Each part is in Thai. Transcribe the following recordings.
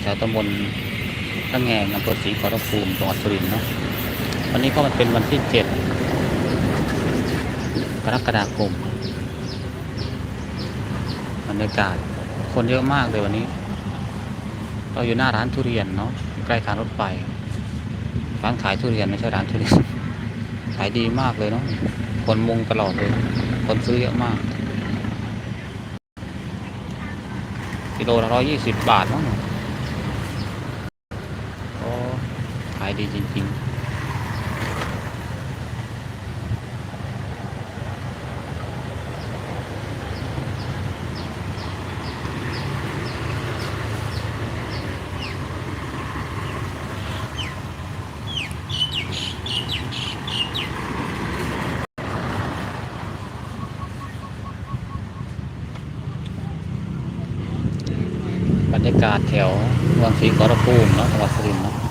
แถวตำบลตั้งแงงอำเภอศรีขอรภูมิจังหวัดสุรินทร์เนาะวันนี้ก็มันเป็นวันที่เจ็ดกรกฎาคมบรรยากาศคนเยอะมากเลยวันนี้ เราอยู่หน้าร้านทุเรียนเนาะใกล้ทางรถไฟร้านขายทุเรียนไม่ใช่ร้านทุเรียนขายดีมากเลยเนาะคนมุงตลอดเลย คนซื้อเยอะมาก กิโลละร้อยยี่สิบบาทมั้งก็ขายดีจริง ๆ บรรยากาศแถวเมืองศรีกรภูมิเนาะจังหวัดสุรินทร์เนาะ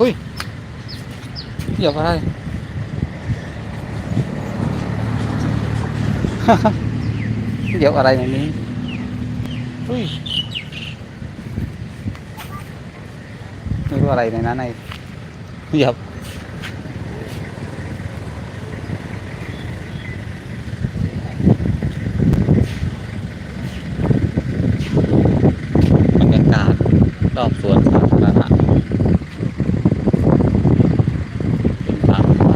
อุ้ยเหยียบอะไรเหยียบอะไรในนี้อุ้ยไม่รู้อะไรในนั้นไอ้เหยียบ บรรยากาศรอบสวนสาธารณะเป็นทางไป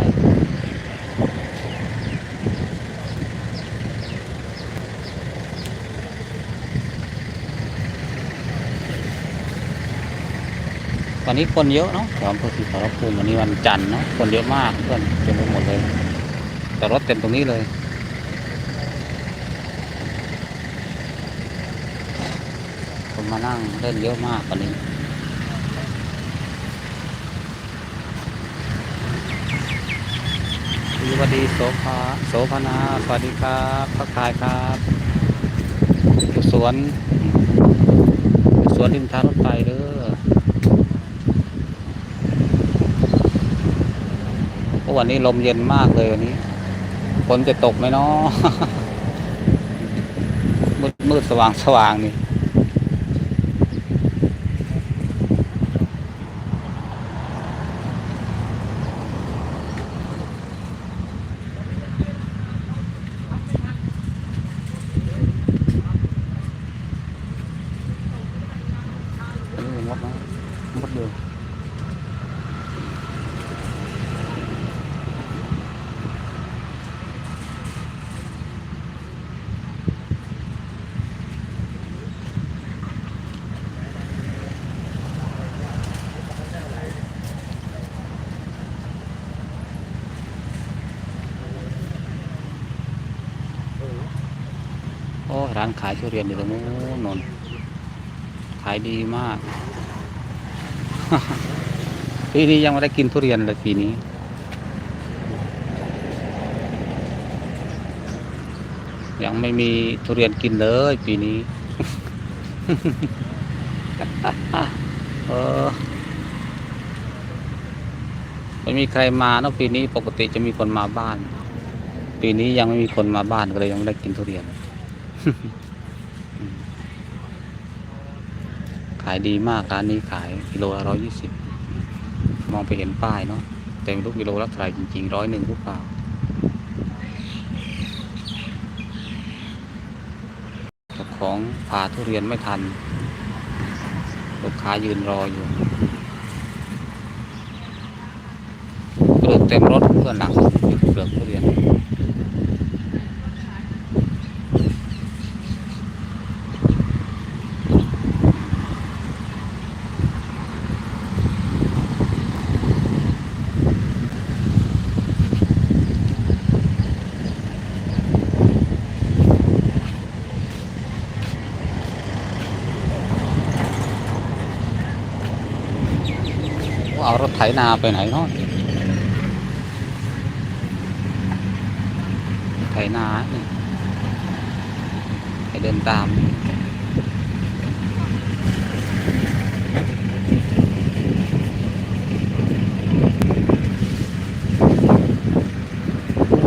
วันนี้คนเยอะเนาะแถวอำเภอศรีขอรภูมิวันนี้วันจันทร์เนาะคนเยอะมากเพื่อนเต็มไปหมดเลย แต่รถเต็มตรงนี้เลยคนมานั่งเล่นเยอะมากวันนี้สวัสดีโสภาโสภานาสวัสดีครับทักทายครับสวนสวนริมทางรถไฟเด้อโอ้ วันนี้ลมเย็นมากเลยวันนี้ฝนจะตกไหมเนาะมืดมืดสว่างสว่างนี่ โอ้ร้านขายทุเรียนอยู่ตรงนู้นนนขายดีมาก ปีนี้ยังไม่ได้กินทุเรียนเลยปีนี้ ยังไม่มีทุเรียนกินเลยปีนี้เออไม่มีใครมาเนอะปีนี้ปกติจะมีคนมาบ้าน ปีนี้ยังไม่มีคนมาบ้านก็เลยยังไม่ได้กินทุเรียน ขายดีมากร้านนี้ขายกิโลละร้อยยี่สิบมองไปเห็นป้ายเนาะแต่ไม่รู้กิโลละเท่าไหร่จริงๆร้อยหนึ่งหรือเปล่าเจ้าของพาทุเรียนไม่ทัน ลูกค้ายืนรออยู่เปลือกเต็มรถเพื่อนหลังเปลือกทุเรียน เอารถไถนาไปไหนเนาะไถนานี่ให้เดินตาม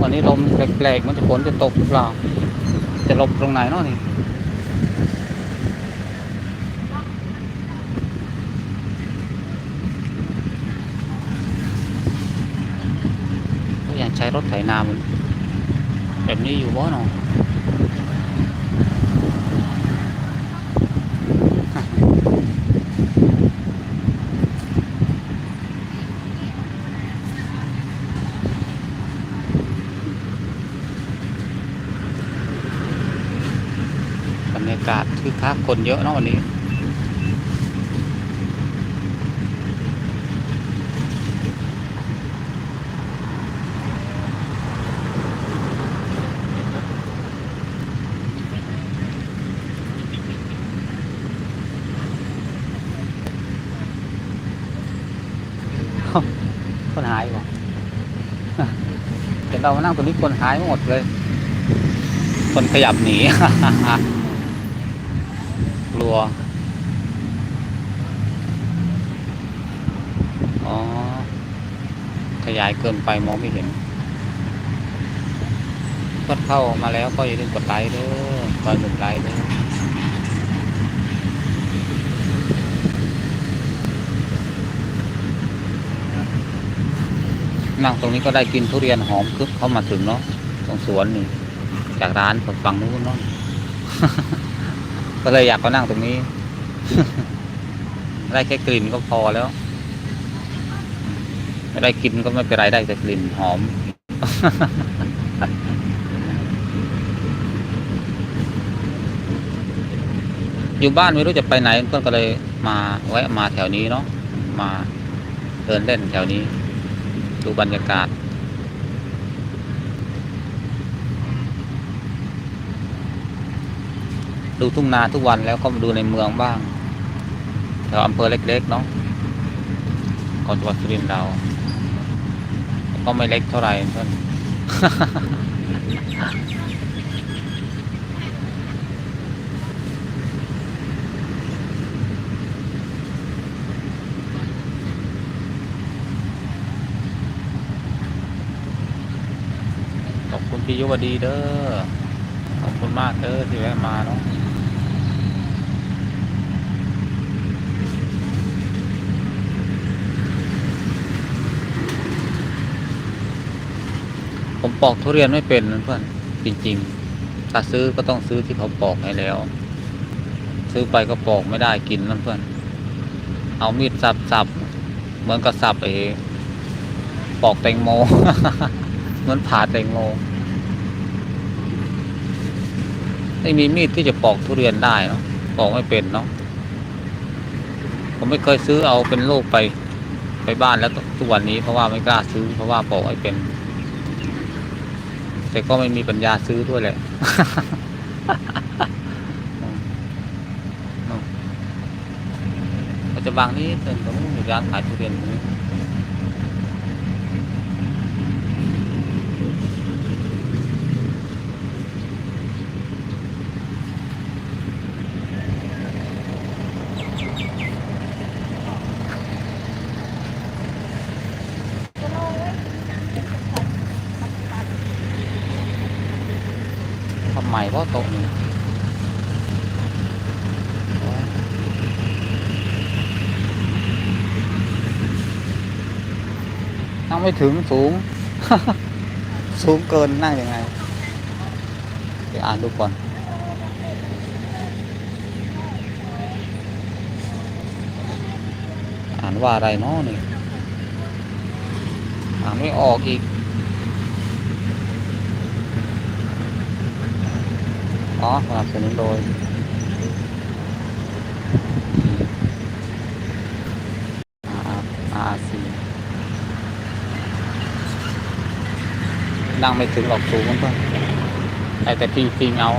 วันนี้ลมแปลกๆมันจะฝนจะตกหรือเปล่า จะหลบตรงไหนเนาะนี่ ก็ยัง ใช้รถไถนามแบบนี้อยู่บ่เนาะบรรยากาศคือคักคนเยอะเนาะวันนี้หายบ่ เห็นเรามานั่งตรงนี้คนหายหมดเลย คนขยับหนี กลัว อ๋อ ขยายเกินไปมองไม่เห็นกดเข้ามาแล้วก็อย่าลืมกดไลค์ด้อกดหนึ่งไลค์ด้อ นั่งตรงนี้ก็ได้กินทุเรียนหอมคึกเข้ามาถึงเนาะตรงสวนนี่ จากร้านฝั่งนู้นเนาะก็เลยอยากมานั่งตรงนี้ ได้แค่กลิ่นก็พอแล้วไม่ได้กินก็ไม่เป็นไรได้แต่กลิ่นหอมอยู่บ้านไม่รู้จะไปไหนเพื่อนก็เลยมาแวะมาแถวนี้เนาะมาเดินเล่นแถวนี้ ดูบรรยากาศ ดูทุ่งนาทุกวันแล้วก็มาดูในเมืองบ้างแถวอำเภอเล็กๆเนาะของจังหวัดสุรินทร์เรา ก็ไม่เล็กเท่าไหร่เพื่อน ขอบคุณ พี่ยุวดีเด้อ ขอบคุณมากเด้อที่แวะมาเนาะผมปอกทุเรียนไม่เป็นนะเพื่อนจริง ๆ ถ้าซื้อก็ต้องซื้อที่เขาปอกให้แล้ว ซื้อไปก็ปอกไม่ได้กินนั่นเพื่อน เอามีดสับสับเหมือนกับสับเอปอกแตงโม เหมือนผ่าแตงโม ไม่มีมีดที่จะปอกทุเรียนได้เนาะปอกไม่เป็นเนาะผมไม่เคยซื้อเอาเป็นโลกไปไปบ้านแล้วทุกวันนี้เพราะว่าไม่กล้าซื้อ เพราะว่าปอกไม่เป็น แต่ก็ไม่มีปัญญาซื้อด้วยแหละเราจะบางนี้เป็นตรงอยู่ร้านขายทุเรียนตรงนี้ ใหม่เพราะโตนี่นั่งไม่ถึงสูง สูงเกินนั่งยังไงเดี๋ยวอ่านดูก่อนอ่านว่าอะไรเนาะนี่อ่านไม่ออกอีก อ๋อสนับสนุนโดย RC นั่งไม่ถึงหรอกสูงมันก็ได้แต่พิงพิงเอา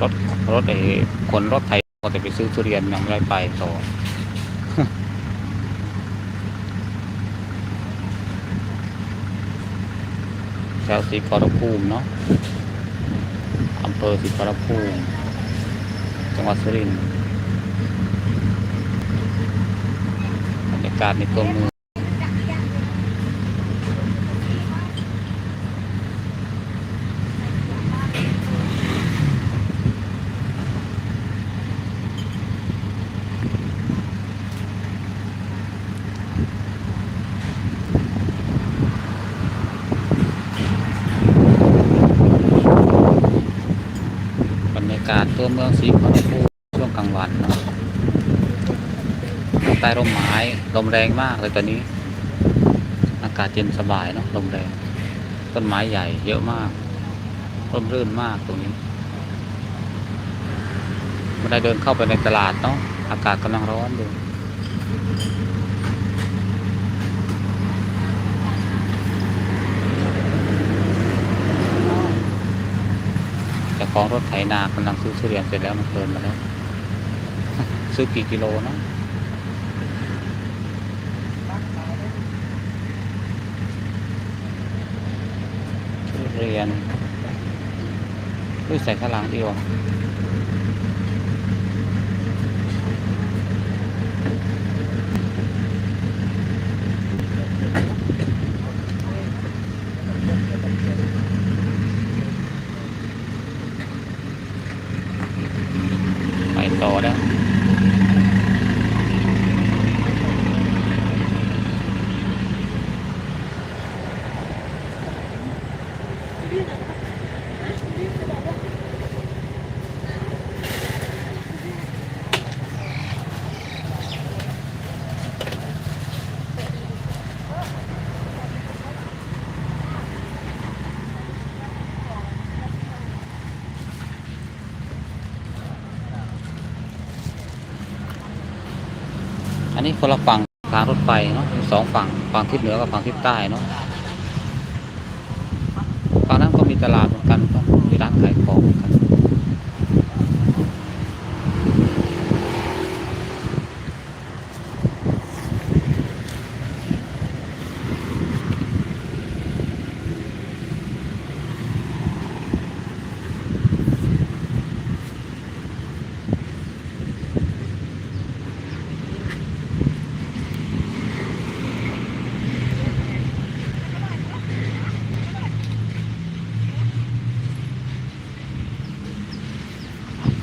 รถรถไอ้คนรถไทยก็จะไปซื้อทุเรียนยังไม่ได้ไปต่อ แถวสีขอรภูมิเนาะอำเภอศรีขอรภูมิ จังหวัดสุรินทร์บรรยากาศในตัวเมืองากาศตัวเมืองสีขอรภูมิช่วงกลางวันเนาะใต้ร่มไม้ลมแรงมากเลยตอนนี้ อากาศเย็นสบายเนาะลมแรง ต้นไม้ใหญ่เยอะมากร่มรื่นมากตรงนี้มื่ได้เดินเข้าไปในตลาดเนาะอากาศกำลังร้อนอยู่ ของรถไถนากำลังซื้อทุเรียนเสร็จแล้วมันเพลินมาแล้ว ซื้อกี่กิโลนะทุเรียนด้วยใส่ข้างหลังดีกว่าไปต่อแล้ว อันนี้คนละฝั่งทางรถไฟเนาะสองฝั่งฝั่งทิศเหนือกับฝั่งทิศใต้เนาะฝั่งนั้นก็มีตลาดเหมือนกันมีร้านขายของเหมือนกัน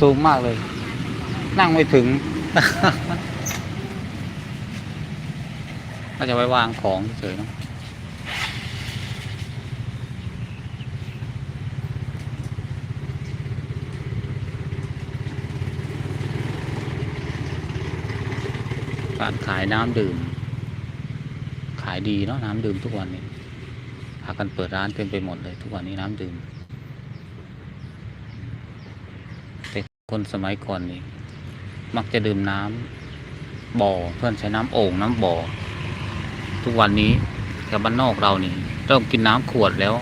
สูงมากเลย นั่งไม่ถึงก็จะไว้วางของเฉยๆนะร้านขายน้ำดื่ม ขายดีเนาะน้ำดื่มทุกวันนี้พากันเปิดร้านเต็มไปหมดเลยทุกวันนี้น้ำดื่ม แต่ คนสมัยก่อนนี่มักจะดื่มน้ำบ่อเพื่อนใช้น้ำโอ่งน้ำบ่อ ทุกวันนี้แถวบ้านนอกเรานี่เริ่มกินน้ำขวดแล้ว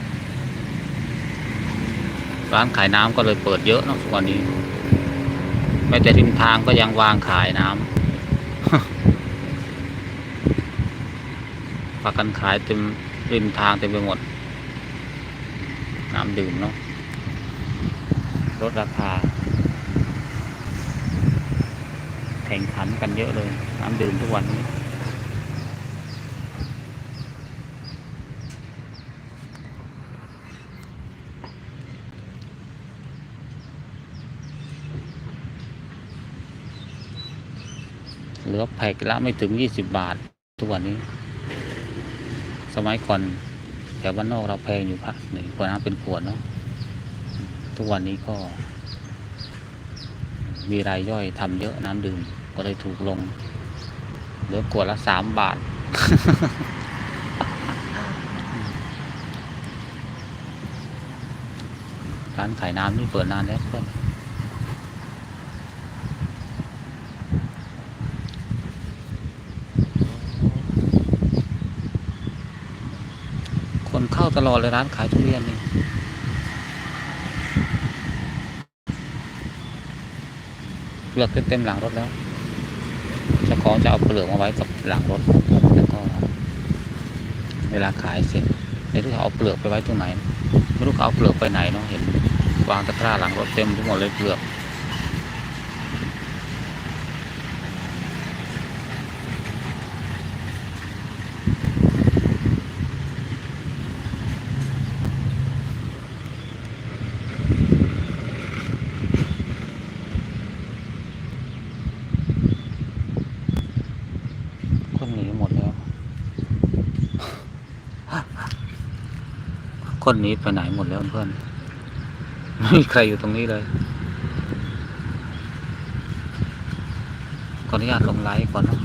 ร้านขายน้ำก็เลยเปิดเยอะนะทุกวันนี้แม้แต่ริมทางก็ยังวางขายน้ำพากกันขายเต็มริมทางเต็มไปหมด น้ำดื่มเนาะลดราคา แถ ข่งขันกันเยอะเลยน้ำดื่มทุกวันนี้เหลือแพ็กละไม่ถึงยี่สิบบาททุกวันนี้ สมัยก่อนแถวบ้านนอกเราแพงอยู่พักหนึ่งขวดน้ำเป็นขวดเนาะทุกวันนี้ก็ มีรายย่อยทำเยอะน้ำดื่ม ก็เลยถูกลงเหลือขวดละสามบาท ร้านขายน้ำนี่เปิดนานแล้วเพื่อนคนเข้าตลอดเลยร้านขายทุเรียนนี่เลือกเต็มหลังรถแล้ว เจ้าจะเอาเปลือกมาไว้กับหลังรถแล้วก็ เวลาขายเสร็จไม่รู้เขาเอาเปลือกไปไว้ตรงไหนไม่รู้เขาเอาเปลือกไปไหนเนาะเห็นวางตะกร้าหลังรถเต็มทั้งหมดเลยเปลือก คนหนีหมดแล้ว คนนี้ไปไหนหมดแล้วเพื่อนไม่มีใครอยู่ตรงนี้เลยขออนุญาตลงไลฟ์ก่อนเนาะ